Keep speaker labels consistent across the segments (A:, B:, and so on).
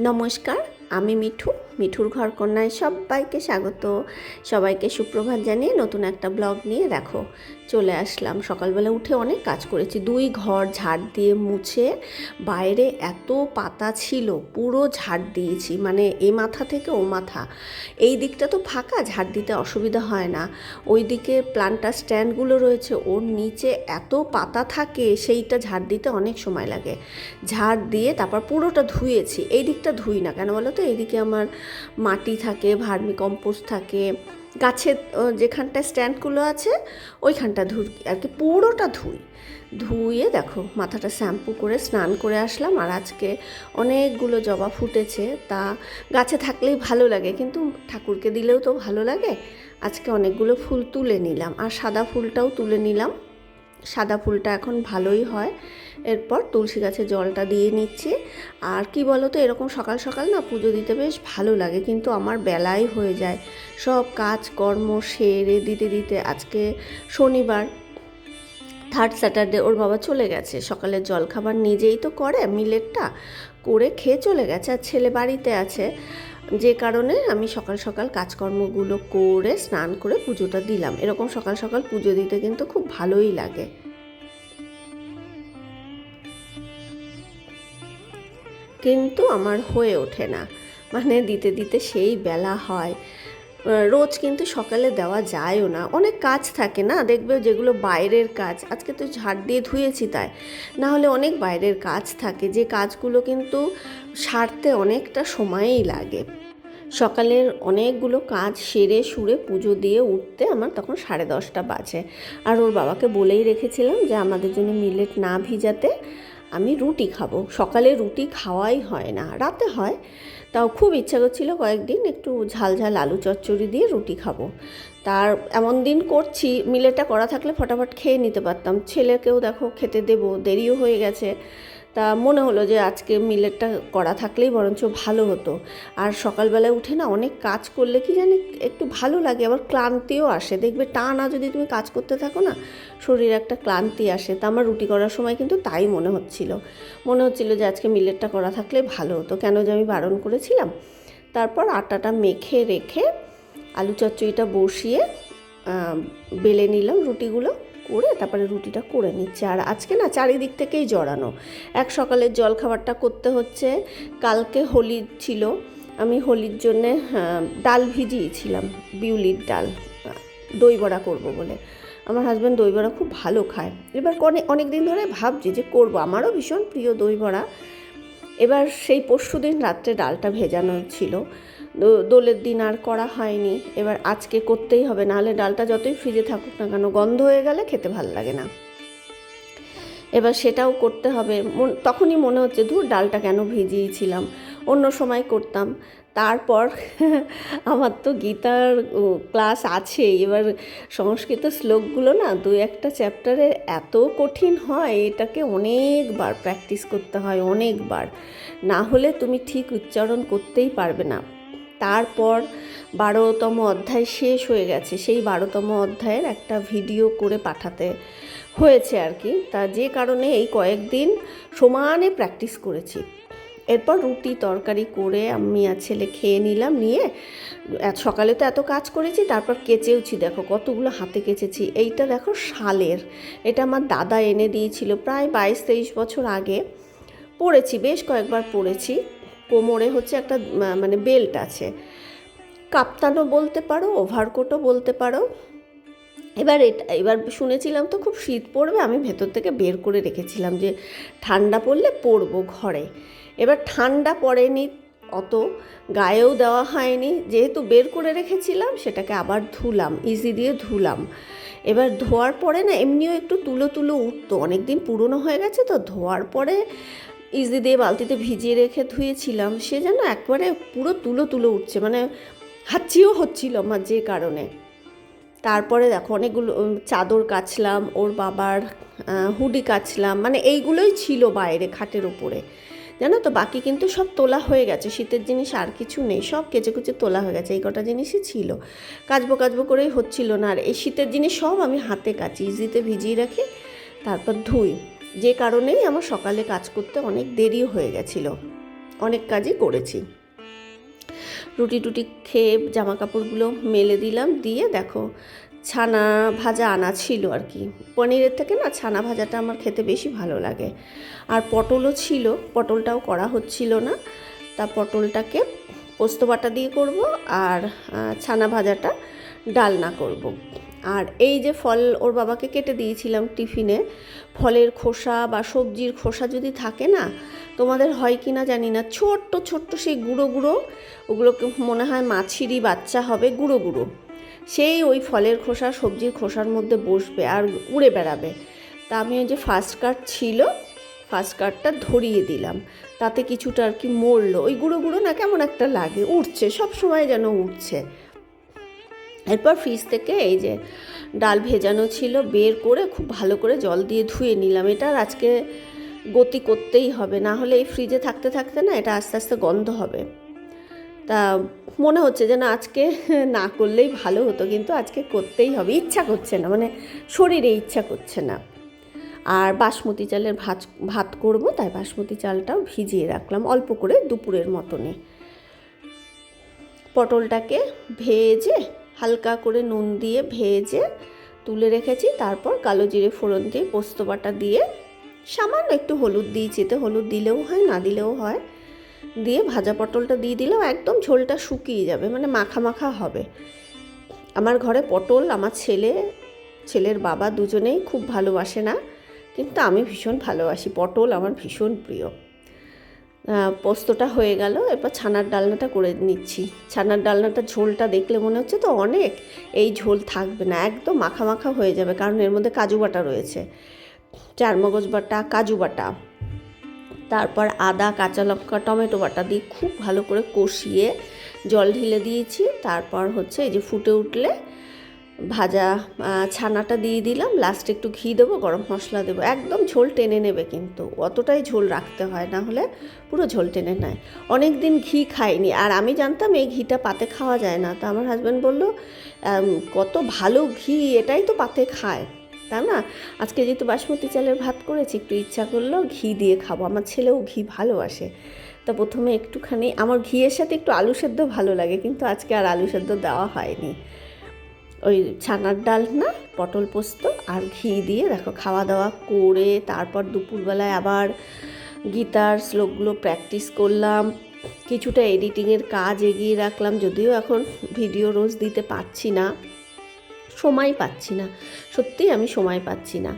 A: নমস্কার আমি মিঠু। মিঠুর ঘর কন্যায় সবাইকে স্বাগত। সবাইকে সুপ্রভাত জানিয়ে নতুন একটা ব্লগ নিয়ে দেখো, চলে আসলাম। সকালবেলা উঠে অনেক কাজ করেছি। দুই ঘর ঝাড় দিয়ে মুছে বাইরে এত পাতা ছিল, পুরো ঝাড় দিয়েছি মানে এ মাথা থেকে ও মাথা। এই দিকটা তো ফাঁকা, ঝাড় দিতে অসুবিধা হয় না। ওই দিকে প্লান্টার স্ট্যান্ডগুলো রয়েছে, ওর নিচে এত পাতা থাকে, সেইটা ঝাড় দিতে অনেক সময় লাগে। ঝাড় দিয়ে তারপর পুরোটা ধুয়েছি। এই দিকটা ধুই না কেন বলো তো? এইদিকে আমার মাটি থাকে ভার্মি কম্পোস্ট থাকে, গাছের যেখানটায় স্ট্যান্ডগুলো আছে, ওইখানটা ধুই, আর কি পুরোটা ধুই। ধুয়ে দেখো, মাথাটা শ্যাম্পু করে স্নান করে আসলাম, আর আজকে অনেকগুলো জবা ফুটেছে, তা গাছে থাকলেই ভালো লাগে, কিন্তু ঠাকুরকে দিলেও তো ভালো লাগে। আজকে অনেকগুলো ফুল তুলে নিলাম, আর সাদা ফুলটাও তুলে নিলাম। সাদা ফুলটা এখন ভালোই হয়। এরপর তুলসী গাছে জলটা দিয়ে নিচ্ছি। আর কি বলো তো এরকম সকাল সকাল না পুজো দিতে বেশ ভালো লাগে, কিন্তু আমার বেলাই হয়ে যায়। সব কাজ কর্ম সেরে দিতে দিতে আজকে শনিবার থার্ড স্যাটারডে ওর বাবা চলে গেছে। সকালের জলখাবার নিজেই তো করে মিলেরটা করে খেয়ে চলে গেছে আর ছেলে বাড়িতে আছে। যে কারণে আমি সকাল সকাল কাজকর্মগুলো করে স্নান করে পুজোটা দিলাম। এরকম সকাল সকাল পুজো দিতে কিন্তু খুব ভালোই লাগে। কিন্তু আমার হয়ে ওঠে না। মানে দিতে দিতে সেই বেলা হয়। রোজ কিন্তু সকালে দেওয়া যায়ও না। অনেক কাজ থাকে না? দেখবে যেগুলো বাইরের কাজ। আজকে তো ঝাড় দিয়ে ধুয়েছি তাই। না হলে অনেক বাইরের কাজ থাকে। যে কাজগুলো কিন্তু সারতে অনেকটা সময়ই লাগে। সকালের অনেকগুলো কাজ সেরে সুরে পুজো দিয়ে উঠতে আমার তখন সাড়ে দশটা বাজে। আর ওর বাবাকে বলেই রেখেছিলাম যে আমাদের জন্য মিলেট না ভিজাতে আমি রুটি খাব। সকালে রুটি খাওয়াই হয় না। রাতে হয়। তাও খুব ইচ্ছা করছিল কয়েকদিন একটু ঝাল ঝাল আলু চচ্চড়ি দিয়ে রুটি খাব। তার এমন দিন করছি মিলেটা করা থাকলে ফটাফট খেয়ে নিতে পারতাম। ছেলেকেও দেখো খেতে দেবো, দেরিও হয়ে গেছে। তা মনে হলো যে আজকে মিলেটটা করা থাকলেই বরঞ্চ ভালো হতো। আর সকালবেলায় উঠে না অনেক কাজ করলে কি জানি একটু ভালো লাগে, আবার ক্লান্তিও আসে। দেখবে টানা যদি তুমি কাজ করতে থাকো না, শরীরে একটা ক্লান্তি আসে। তা আমার রুটি করার সময় কিন্তু তাই মনে হচ্ছিল। মনে হচ্ছিল যে আজকে মিলেটটা করা থাকলে ভালো হতো। কেন যে আমি বারণ করেছিলাম। তারপর আটাটা মেখে রেখে আলু চচ্চড়িটা বসিয়ে বেলে নিলাম রুটিগুলো। করে তারপরে রুটিটা করে নিচ্ছে। আর আজকে না চারিদিক থেকেই জড়ানো। এক সকালের জল খাবারটা করতে হচ্ছে। কালকে হোলি ছিল। আমি হোলির জন্যে ডাল ভিজিয়েছিলাম, বিউলির ডাল, দই বড়া করব বলে। আমার হাজব্যান্ড দই বড়া খুব ভালো খায়। এবার অনেক দিন ধরে ভাবছি যে করব। আমারও ভীষণ প্রিয় দই বড়া। এবার সেই পরশু দিন রাত্রে ডালটা ভেজানো ছিল। দোলের দিন আর করা হয়নি। এবার আজকে করতেই হবে, নাহলে ডালটা যতই ফ্রিজে থাকুক না কেন, গন্ধ হয়ে গেলে খেতে ভালো লাগে না। এবার সেটাও করতে হবে। তখনই মনে হচ্ছে, ধুর, ডালটা কেন ভিজিয়েছিলাম? অন্য সময় করতাম। তারপর আমার তো গীতার ক্লাস আছে এবার সংস্কৃত শ্লোকগুলো না, দু একটা চ্যাপ্টারে এত কঠিন হয়, এটাকে অনেকবার প্র্যাকটিস করতে হয়, অনেকবার। না হলে তুমি ঠিক উচ্চারণ করতেই পারবে না। তারপর বারোতম অধ্যায় শেষ হয়ে গেছে। সেই বারোতম অধ্যায়ের একটা ভিডিও করে পাঠাতে হয়েছে আর কি। তা যে কারণে এই কয়েকদিন সমানে প্র্যাকটিস করেছি। এরপর রুটি তরকারি করে আমি আর ছেলে খেয়ে নিলাম, নিয়ে সকালে তো এত কাজ করেছি, তারপর কেচেওছি। দেখো কতগুলো হাতে কেচেছি। এইটা দেখো শালের। এটা আমার দাদা এনে দিয়েছিল। প্রায় বাইশ তেইশ বছর আগে পড়েছি, বেশ কয়েকবার পরেছি কোমরে হচ্ছে একটা মানে বেল্ট আছে। কাপ্তানও বলতে পারো, ওভারকোটও বলতে পারো। এবার এটা, এবার শুনেছিলাম তো খুব শীত পড়বে, আমি ভেতর থেকে বের করে রেখেছিলাম যে ঠান্ডা পড়লে পরবো ঘরে। এবার ঠান্ডা পড়েনি অত, গায়েও দেওয়া হয়নি। যেহেতু বের করে রেখেছিলাম, সেটাকে আবার ধুলাম, ইজি দিয়ে ধুলাম। এবার ধোয়ার পরে না, এমনিও একটু তুলো তুলো উঠতো অনেক দিন পুরনো হয়ে গেছে তো, ধোয়ার পরে ইজি দিয়ে বালতিতে ভিজিয়ে রেখে ধুয়েছিলাম, সে যেন একবারে পুরো তুলো তুলো উঠছে মানে হাঁচিও হচ্ছিল আমার যে কারণে। তারপরে দেখো অনেকগুলো চাদর কাচলাম, ওর বাবার হুডি কাচলাম মানে এইগুলোই ছিল বাইরে খাটের উপরে। জানো তো, বাকি কিন্তু সব তোলা হয়ে গেছে, শীতের জিনিস আর কিছু নেই, সব কেচে কুচে তোলা হয়ে গেছে, এই কটা জিনিসই ছিল। কাচবো কাচবো করেই হচ্ছিল না, আর এই শীতের জিনিস সব আমি হাতে কাচি ইজিতে ভিজিয়ে রাখি তারপর ধুই। যে কারণেই আমার সকালে কাজ করতে অনেক দেরিও হয়ে গেছিল। অনেক কাজই করেছি। রুটি টুটি খেয়ে জামা কাপড়গুলো মেলে দিলাম, দিয়ে দেখো, ছানা ভাজা আনা ছিল আর কি। পনিরের থেকে না ছানা ভাজাটা আমার খেতে বেশি ভালো লাগে। আর পটলও ছিল, পটলটাও করা হচ্ছিল না। তা পটলটাকে পোস্ত বাটা দিয়ে করব আর ছানা ভাজাটা ডালনা করব। আর এই যে ফল ওর বাবাকে কেটে দিয়েছিলাম টিফিনে, ফলের খোসা বা সবজির খোসা যদি থাকে না, তোমাদের হয় কি না জানি না, ছোট্ট ছোট্ট সেই গুঁড়ো গুঁড়ো, ওগুলোকে মনে হয় মাছিরই বাচ্চা হবে, গুঁড়ো গুঁড়ো। সেই ওই ফলের খোসা, সবজির খোসার মধ্যে বসবে আর উড়ে বেড়াবে। তা আমি ওই যে ফার্স্ট কার্ড ছিল, ফার্স্ট কার্ডটা ধরিয়ে দিলাম। তাতে কিছুটা আর কি মরলো। ওই গুঁড়ো গুঁড়ো না কেমন একটা লাগে উঠছে সব সময় যেন উঠছে এরপর ফ্রিজ থেকে এই যে ডাল ভেজানো ছিল, বের করে খুব ভালো করে জল দিয়ে ধুয়ে নিলাম। এটা আজকে গতি করতেই হবে, না হলে এই ফ্রিজে থাকতে থাকতে না এটা আস্তে আস্তে গন্ধ হবে। তা মনে হচ্ছে যে না আজকে না করলেই ভালো হতো, কিন্তু আজকে করতেই হবে। ইচ্ছা করছে না মানে শরীরে ইচ্ছা করছে না। আর বাসমতি চালের ভাত ভাত করব, তাই বাসমতি চালটাও ভিজিয়ে রাখলাম অল্প করে দুপুরের মতনে পটলটাকে ভেজে হালকা করে নুন দিয়ে ভেজে তুলে রেখেছি। তারপর কালো জিরে ফোড়ন দিয়ে পোস্ত বাটা দিয়ে সামান্য একটু হলুদ দিয়েছি। এতে হলুদ দিলেও হয়, না দিলেও হয়। দিয়ে ভাজা পটলটা দিয়ে দিলেও একদম ঝোলটা শুকিয়ে যাবে মানে মাখা মাখা হবে। আমার ঘরে পটল, আমার ছেলে, ছেলের বাবা দুজনেই খুব ভালোবাসে না, কিন্তু আমি ভীষণ ভালোবাসি। পটল আমার ভীষণ প্রিয়। পোস্তটা হয়ে গেল, এরপর ছানার ডালনাটা করে নিচ্ছি। ছানার ডালনাটা ঝোলটা দেখলে মনে হচ্ছে তো অনেক, এই ঝোল থাকবে না, একদম মাখা মাখা হয়ে যাবে, কারণ এর মধ্যে কাজু বাটা রয়েছে। চারমগজ বাটা, কাজু বাটা। তারপর আদা, কাঁচা লঙ্কা, টমেটো বাটা দিয়ে খুব ভালো করে কষিয়ে জল ঢেলে দিয়েছি। তারপর হচ্ছে এই যে ফুটে উঠলে ভাজা ছানাটা দিয়ে দিলাম। লাস্টে একটু ঘি দেবো গরম মশলা দেবো। একদম ঝোল টেনে নেবে কিন্তু। অতটাই ঝোল রাখতে হয় না হলে পুরো ঝোল টেনে নেয়। অনেক দিন ঘি খাইনি। আর আমি জানতাম এই ঘিটা পাতে খাওয়া যায় না। তো আমার হাজব্যান্ড বলল "আম, কত ভালো ঘি এটাই তো পাতে খায়। তাই না? আজকে যেহেতু বাসমতি চালের ভাত করেছি একটু ইচ্ছা করল ঘি দিয়ে খাব। আমার ছেলেও ঘি ভালোবাসে। তা প্রথমে একটুখানি আমার ঘিয়ের সাথে একটু আলু সেদ্ধ ভালো লাগে কিন্তু আজকে আর আলু সেদ্ধ দেওয়া হয়নি। ওই ছানার ডাল না, পটল পোস্ত আর ঘি দিয়ে দেখো খাওয়া দাওয়া করে তারপর দুপুরবেলায় আবার গীতার শ্লোকগুলো প্র্যাকটিস করলাম। কিছুটা এডিটিংয়ের কাজ এগিয়ে রাখলাম, যদিও এখন ভিডিও রোজ দিতে পারছি না। সময় পাচ্ছি না সত্যিই আমি সময় পাচ্ছি না।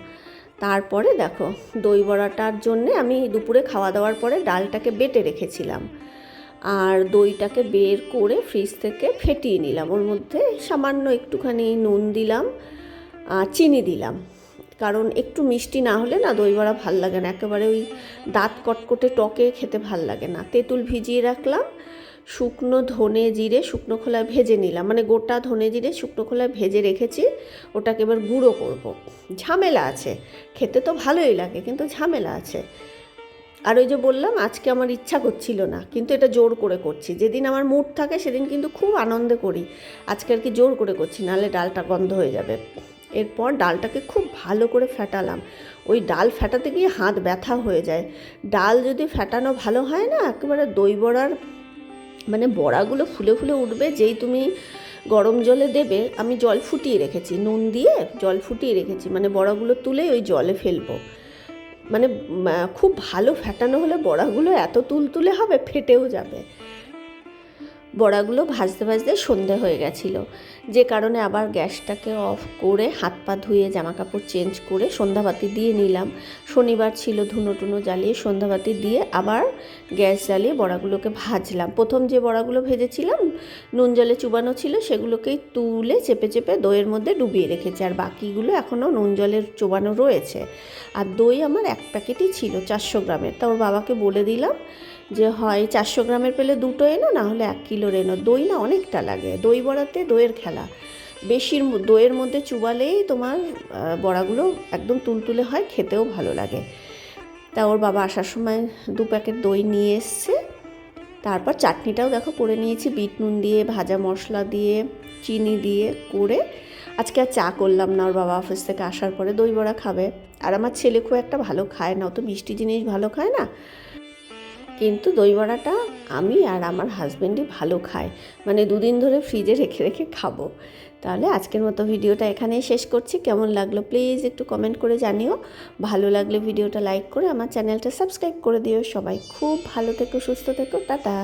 A: তারপরে দেখো, দই বড়াটার জন্যে আমি দুপুরে খাওয়া দাওয়ার পরে ডালটাকে বেটে রেখেছিলাম। আর দইটাকে বের করে ফ্রিজ থেকে ফেটিয়ে নিলাম। ওর মধ্যে সামান্য একটুখানি নুন দিলাম, আর চিনি দিলাম। কারণ একটু মিষ্টি না হলে না দই বড়া ভালো লাগে না। একেবারে ওই দাঁত কটকটে টকে খেতে ভালো লাগে না। তেঁতুল ভিজিয়ে রাখলাম, শুকনো ধনে জিরে, শুকনো খোলায় ভেজে নিলাম। মানে গোটা ধনে জিরে, শুকনো খোলায় ভেজে রেখেছি, ওটাকে এবার গুঁড়ো করব। ঝামেলা আছে, খেতে তো ভালোই লাগে, কিন্তু ঝামেলা আছে। আর ওই যে বললাম, আজকে আমার ইচ্ছা করছিল না, কিন্তু এটা জোর করে করছি। যেদিন আমার মুড থাকে সেদিন কিন্তু খুব আনন্দে করি। আজকে আর কি জোর করে করছি, নাহলে ডালটা গন্ধ হয়ে যাবে। এরপর ডালটাকে খুব ভালো করে ফেটালাম। ওই ডাল ফেটাতে গিয়ে হাত ব্যথা হয়ে যায়। ডাল যদি ফেটানো ভালো হয় না, একেবারে দই বড়ার মানে বড়াগুলো ফুলে ফুলে উঠবে, যেই তুমি গরম জলে দেবে, আমি জল ফুটিয়ে রেখেছি। নুন দিয়ে জল ফুটিয়ে রেখেছি মানে বড়াগুলো তুলে ওই জলে ফেলব। মানে খুব ভালো ফেটানো হলে বড়াগুলো এত তুলতুলে হবে ফেটেও যাবে। বড়াগুলো ভাজতে ভাজতে সন্ধে হয়ে গেছিল। যে কারণে আবার গ্যাসটাকে অফ করে হাত পা ধুয়ে জামা কাপড় চেঞ্জ করে সন্ধ্যাবাতি দিয়ে নিলাম। শনিবার ছিল ধুনো টুনো জ্বালিয়ে সন্ধ্যাবাতি দিয়ে আবার গ্যাস জ্বালিয়ে বড়াগুলোকে ভাজলাম। প্রথম যে বড়াগুলো ভেজেছিলাম, নুন জলে চুবানো ছিল, সেগুলোকেই তুলে চেপে চেপে দইয়ের মধ্যে ডুবিয়ে রেখেছি। আর বাকিগুলো এখনও নুন জলের চোবানো রয়েছে। আর দই আমার এক প্যাকেটই ছিল, চারশো গ্রামের। তা ওর বাবাকে বলে দিলাম যে হয় চারশো গ্রামের পেলে দুটো এনো, না হলে এক কিলোর এনো। দই না অনেকটা লাগে। দই বড়াতে দইয়ের খেলা। বেশির দইয়ের মধ্যে চুবালেই তোমার বড়াগুলো একদম তুলতুলে হয়, খেতেও ভালো লাগে। তা ওর বাবা আসার সময় দু প্যাকেট দই নিয়ে এসছে। তারপর চাটনিটাও দেখো করে নিয়েছি। বিট নুন দিয়ে, ভাজা মশলা দিয়ে, চিনি দিয়ে করে। আজকে আর চা করলাম না ওর বাবা অফিস থেকে আসার পরে। দই বড়া খাবে। আর আমার ছেলে খুব একটা ভালো খায় না। অত মিষ্টি জিনিস ভালো খায় না। কিন্তু দই বড়াটা আমি আর আমার হাজব্যান্ডই ভালো খায়। মানে দুদিন ধরে ফ্রিজে রেখে রেখে খাব। তাহলে আজকের মতো ভিডিওটা এখানেই শেষ করছি। কেমন লাগল প্লিজ একটু কমেন্ট করে জানিও। ভালো লাগলে ভিডিওটা লাইক করে আমার চ্যানেলটা সাবস্ক্রাইব করে দিও। সবাই খুব ভালো থেকো, সুস্থ থেকো, টাটা।